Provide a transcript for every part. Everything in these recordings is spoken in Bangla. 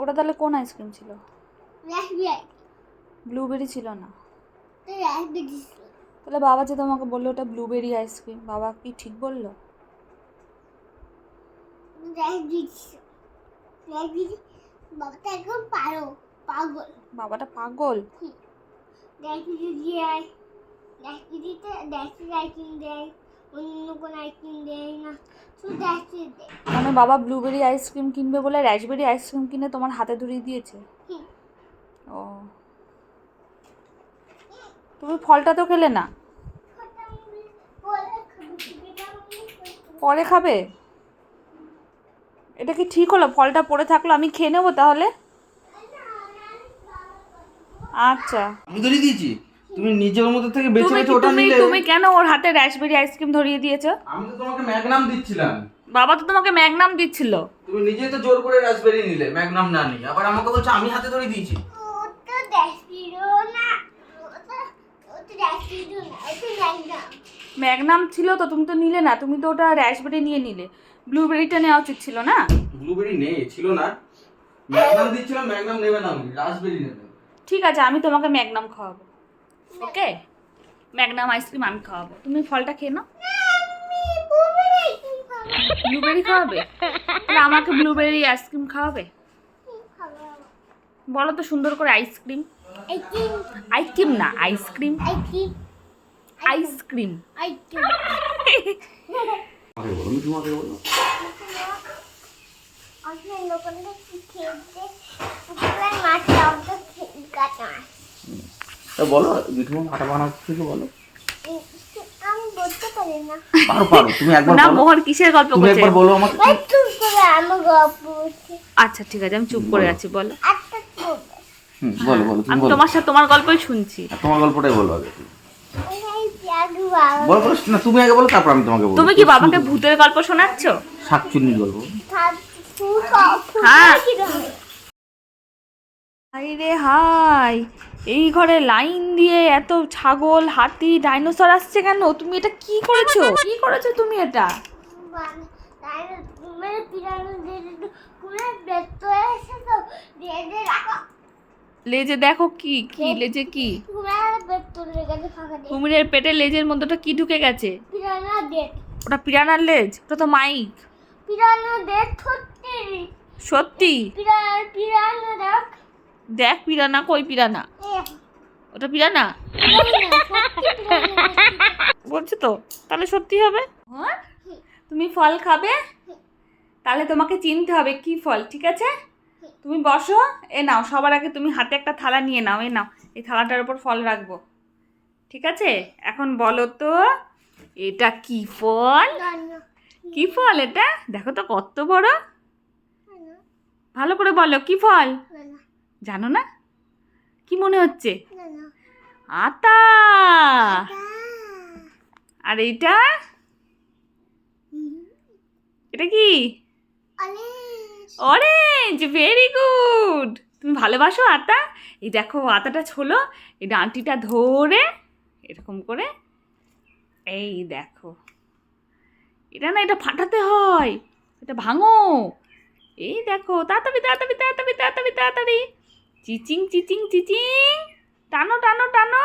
ওটা তাহলে কোন আইসক্রিম ছিল? ব্লুবেরি ছিল না। তাহলে বাবা যে তোমাকে বলল ওটা ব্লুবেরি আইসক্রিম বাবা কি ঠিক বলল? বাবাটা পাগল। বাবাটা পাগল? রাসবেরি দিয়ে রাসবেরিতে রাসবেরি আইসক্রিম দেয় অন্য কোনো আইসক্রিম দেয় না শুধু রাসবেরি দেয় মানে বাবা ব্লুবেরি আইসক্রিম কিনবে বলে রাসবেরি আইসক্রিম কিনে তোমার হাতে ধরিয়ে দিয়েছে ও তুমি ফলটা তো খেলে না পরে খাবে এটা কি ঠিক হলো ফলটা পড়ে থাকল আমি খেয়ে নেব তাহলে আচ্ছা আমি ধরিয়ে দিয়েছি তুমি নিজের মধ্যে থেকে বেছে তুমি ওটা নিলে? তুমি কেন ওর হাতে রাসবেরি আইসক্রিম ধরিয়ে দিয়েছ? আমি তো তোমাকে ম্যাগনাম দিচ্ছিলাম। বাবা তো তোমাকে ম্যাগনাম দিচ্ছিল। তুমি নিজেই তো জোর করে রাসবেরি নিলে ম্যাগনাম না নিয়ে। আবার আমাকে বলছো আমি হাতে ধরে দিয়েছি। ম্যাগনাম ম্যাগনাম ছিল তো তুমি তো নিলে না। তুমি তো ওটা রাসবেরি নিয়ে নিলে। ব্লুবেরিটা নেওয়া উচিত ছিল না? ব্লুবেরি নেই ছিল না। ম্যাগনাম দিচ্ছিলাম ম্যাগনাম নেবে না রাসবেরি নেবে। ঠিক আছে আমি তোমাকে ম্যাগনাম খাওয়াবো। ওকে? ম্যাগনাম আইসক্রিম আমি খাওয়াবো। তুমি ফলটা খেয়ে নাও। ব্লুবেরি খাওয়াবে? তাহলে আমাকে ব্লুবেরি আইসক্রিম খাওয়াবে? বলো তো সুন্দর করে ice cream. Ice cream ice cream না, ice cream. Ice cream. Ice cream. বলো তা আটা থেকে বলো। আমি বলতে পারি না। পারো পারো তুমি একবার না মোহর কিসের গল্প তুমি করছে? একবার বলো আমাকে। চুপ করে আমি গল্প বলছি আচ্ছা ঠিক আছে আমি চুপ করে আছি বলো। হুম বলো বলো তুমি বলো। তোমার সাথে তোমার গল্পই শুনছি। তোমার গল্পটাই বলো আগে। বলো বলো না তুমি আগে বলো তারপর আমি তোমাকে বলব। তুমি কি বাবাকে ভূতের গল্প শোনাচ্ছ? শাকচুন্নির গল্প। হ্যাঁ। হাই রে হাই এই ঘরে লাইন দিয়ে এত ছাগল হাতি ডাইনোসর আসছে কেন? তুমি এটা কি করেছ? কি করেছ তুমি এটা? মানে লেজে দেখো কি কি লেজে কি? কুমিরের পেটে লেজের মধ্যে ওটা কি ঢুকে গেছে? ওটা পিরানার লেজ? ওটা তো মাইক। সত্যি? দেখ পিরানা, কই পিরানা? ওটা পিরানা? বলছো তো, তাহলে সত্যি হবে? হ্যাঁ? তুমি ফল খাবে? তাহলে তোমাকে চিনতে হবে কি ফল, ঠিক আছে? তুমি বসো, এ নাও, সবার আগে তুমি হাতে একটা থালা নিয়ে নাও, এ নাও, এই থালাটার উপর ফল রাখব। ঠিক আছে? এখন বলো তো, এটা কি ফল? কি ফল এটা? দেখো তো কত বড়। ভালো করে বলো, কি ফল? জানো, না? কি মনে হচ্ছে? আতা! আর এইটা? এটা কি? Orange very good! তুমি ভালোবাসো আতা? এই দেখো আতাটা ছোলো এই ডাঁটিটা ধরে এরকম করে এই দেখো। এটা না এটা ফাটাতে হয় এটা ভাঙো। এই দেখো তাড়াতাড়ি তাড়াতাড়ি তাড়াতাড়ি তাড়াতাড়ি তাড়াতাড়ি। চিচিং চিচিং চিচিং। টানো টানো টানো।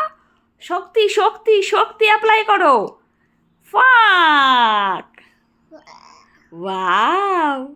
শক্তি শক্তি শক্তি অ্যাপ্লাই করো। ফাক ওয়াও